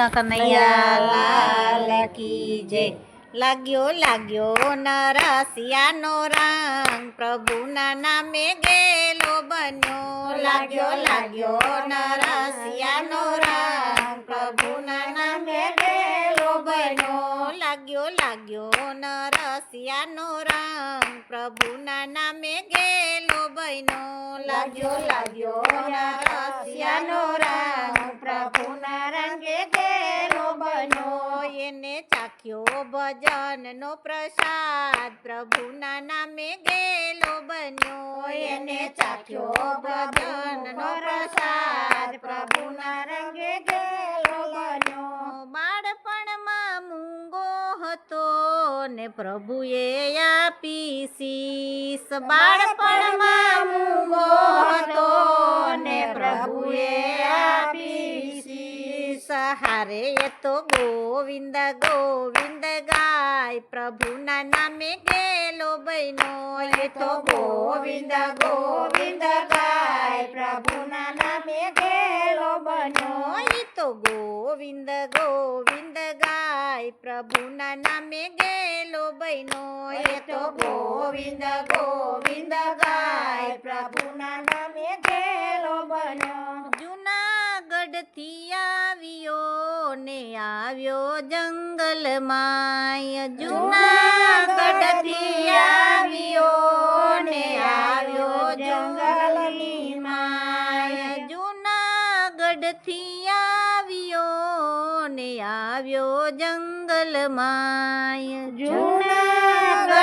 કૃષ્ણ કનૈયા જય. લાગ્યો લાગ્યો નરસિયાનો રંગ પ્રભુના નામે ગેલો બન્યો. લાગ્યો લાગ્યો નરસિયાનો રંગ પ્રભુના નામે ગેલો બન્યો. લાગ્યો લાગ્યો નરસિયાનો રંગ પ્રભુના નામે ગેલો બન્યો. લાગ્યો લાગ્યો નરસિયાનો રંગ પ્રભુના રંગે ગેલો બન્યો એને ચાખ્યો ભજનનો પ્રસાદ. પ્રભુના નામે ગેલો બન્યો. એને ચાખ્યો ભજનનો પ્રસાદ. પ્રભુના રંગે ગેલો બન્યો. બાળપણમાં મૂંગો હતો ને પ્રભુએ આપી શીશ. બાળપણમાં મૂંગો હારે એ તો ગોવિંદ ગોવિંદ ગાય. પ્રભુના નામે ગેલો બહેનો, એ તો ગોવિંદ ગોવિંદ ગાય. પ્રભુના નામે ગેલો બન્યો એ તો ગોવિંદ ગોવિંદ ગાય. પ્રભુના નામે ગેલો બહેનો, એ તો ગોવિંદ ગોવિંદ ગાય. પ્રભુના નામે ગેલો બન્યો જુનાગઢથી આવ્યો ને આવ્યો જંગલમાં જુનાગઢથી આવ્યો ને આવ્યો જંગલની માય જુનાગઢથી આવ્યો ને આવ્યો જંગલમાં જુનાગઢથી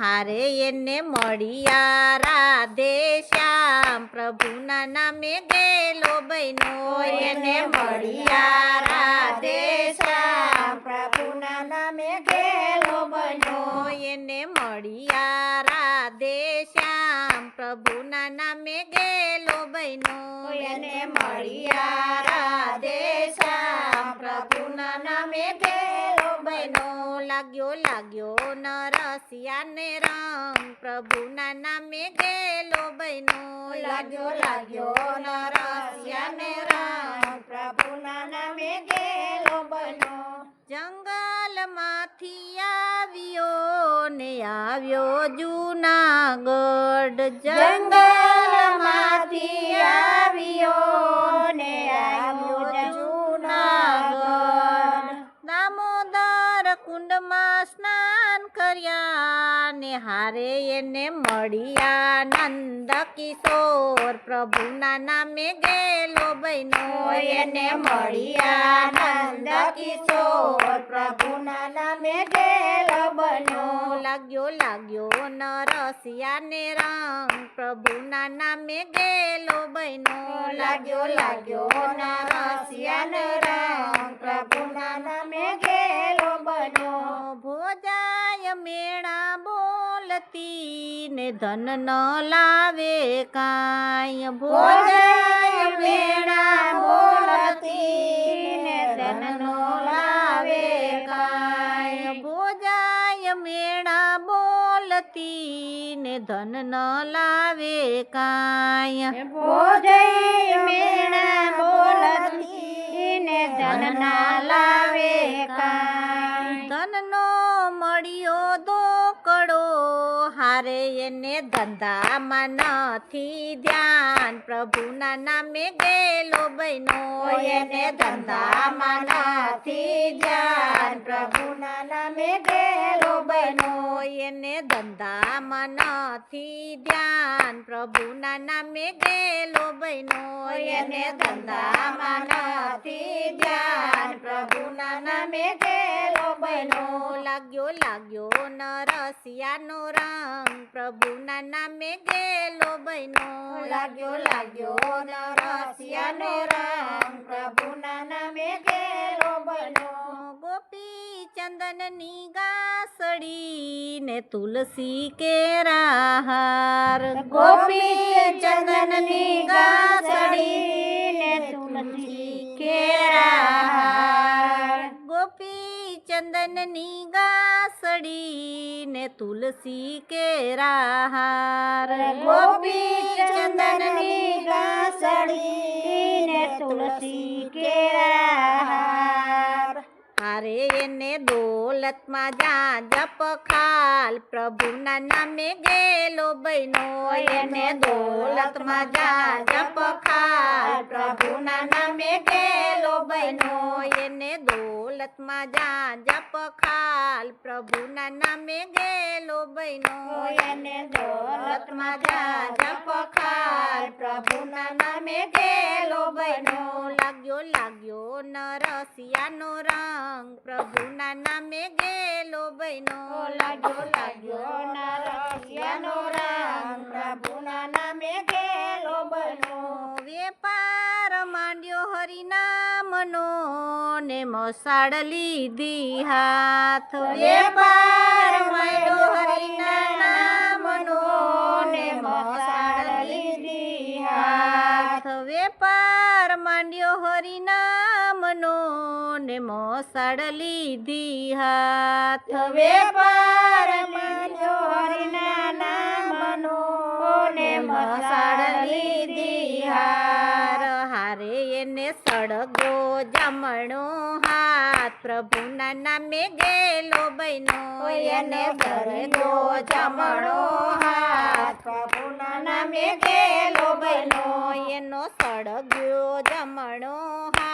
હારે એને મળ્યા રાધે શ્યામ. પ્રભુના નામે ગેલો બહેનો, એને મળ્યા રાધે શ્યામ. પ્રભુના નામે ગેલો બહેનો, એને મળ્યા રાધે શ્યામ. પ્રભુના નામે ગેલો બહેનો, એને મળ્યા રાધે શ્યામ. પ્રભુના નામે ગેલો લાગ્યો લાગ્યો નરસિયાને રંગ પ્રભુના નામે ગેલો બહેનો લાગ્યો લાગ્યો નરસિયાને રંગ પ્રભુના નામે ગેલો બન્યો. જંગલમાંથી આવ્યો ને આવ્યો જૂનાગઢ. જંગલમાંથી સ્નાન કર્યા ને હારે એને મળ્યા નંદ કિશોર. પ્રભુના નામે ગેલો બહેનો એને મળ્યા નંદ કિશોર. પ્રભુના નામે ગેલો બનો લાગ્યો લાગ્યો નરસિયાને રંગ પ્રભુના નામે ગેલો બહેનો લાગ્યો લાગ્યો નરસિયાને રંગ પ્રભુના નામે બોલતી ને ધન ન લાવે કાંઈ. ભોજાય મેળા બોલતી ને ધન ન લાવે કાંઈ. ભોજાય મેળા બોલતી ને ધન ન લાવે કાંઈ. ભોજય મેળા બોલતી ને ધન ના લાવે કાંઈ. એને ધંધામાં નથી ધ્યાન. પ્રભુના નામે ગેલો બહેનો એને ધંધામાં નથી ધ્યાન. પ્રભુના નામે ગેલો બહેનો એને ધંધામાં નથી ધ્યાન. પ્રભુના નામે ગેલો બહેનો એને ધંધામાં નથી ધ્યાન. પ્રભુના નામે ગેલો બહેનો લાગ્યો લાગ્યો નરસિયાનો રંગ પ્રભુના નામે ગેલો બહેનો લાગ્યો લાગ્યો નરસિયાનો રંગ પ્રભુના નામે ગેલો બહેનો. ગોપી ચંદનની ગાસડી ને તુલસી કેરાહાર ગોપી ચંદનની ગાસડી ને તુલસી કેરાહાર ચંદનની ગાસડી ને તુલસી કેરા હાર ગોપી! દોલતમાં જા જપ ખાલ. પ્રભુના નામે ગેલો બહેનો એને દોલતમાં જા જપ ખાલ. પ્રભુના નામે ગેલો બહેનો એને દોલતમાં જા જપ ખાલ. પ્રભુના નામે ગેલો બહેનો એને દોલતમાં જા જપ ખાલ પ્રભુના નામે ગેલો બહેનો. લાગ્યો લાગ્યો નરસિયાનો રંગ. પ્રભુના નામે ગેલો બહેનો. લાગ્યો લાગ્યો નરસિયાનો રંગ. પ્રભુના નામે ગેલો બહેનો. વેપાર માંડ્યો હરિનામનો ને મસાડ લીધી હાથ. વેપાર ને મસાડ લીધી હાથ વેપાર માંડ્યો હરિના નામનો ને મસાળ લીધી હાર. હારે એને સળગો જમણો હાથ પ્રભુના નામે ગેલો બહેનો એને સળગો જમણો હાથ પ્રભુના નામે ગેલો બહેનો. એનો સળગ્યો જમણો હાથ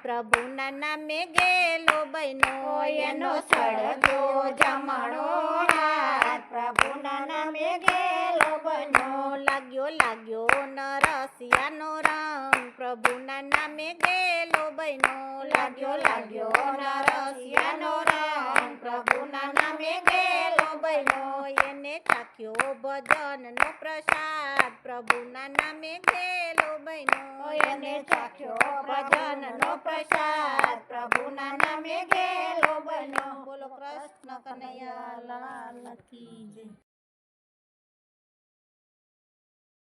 પ્રભુના નામે ગેલો બહેનો એનો સળગો જમણો હાથ. પ્રભુના નામે ગેલો બહેનો લાગ્યો લાગ્યો નરસિયાનો રંગ. પ્રભુના નામે ગેલો બહેનો લાગ્યો લાગ્યો નરસિયાનો રંગ. પ્રભુના નામે ગેલો બહેનો એને ચાખ્યો ભજનનો પ્રસાદ. પ્રભુના નામે ગેલો એને ભજન નો પ્રસાદ. પ્રભુના નામે ગેલો બનો બોલો કૃષ્ણ કનૈયા લાલ કી જય.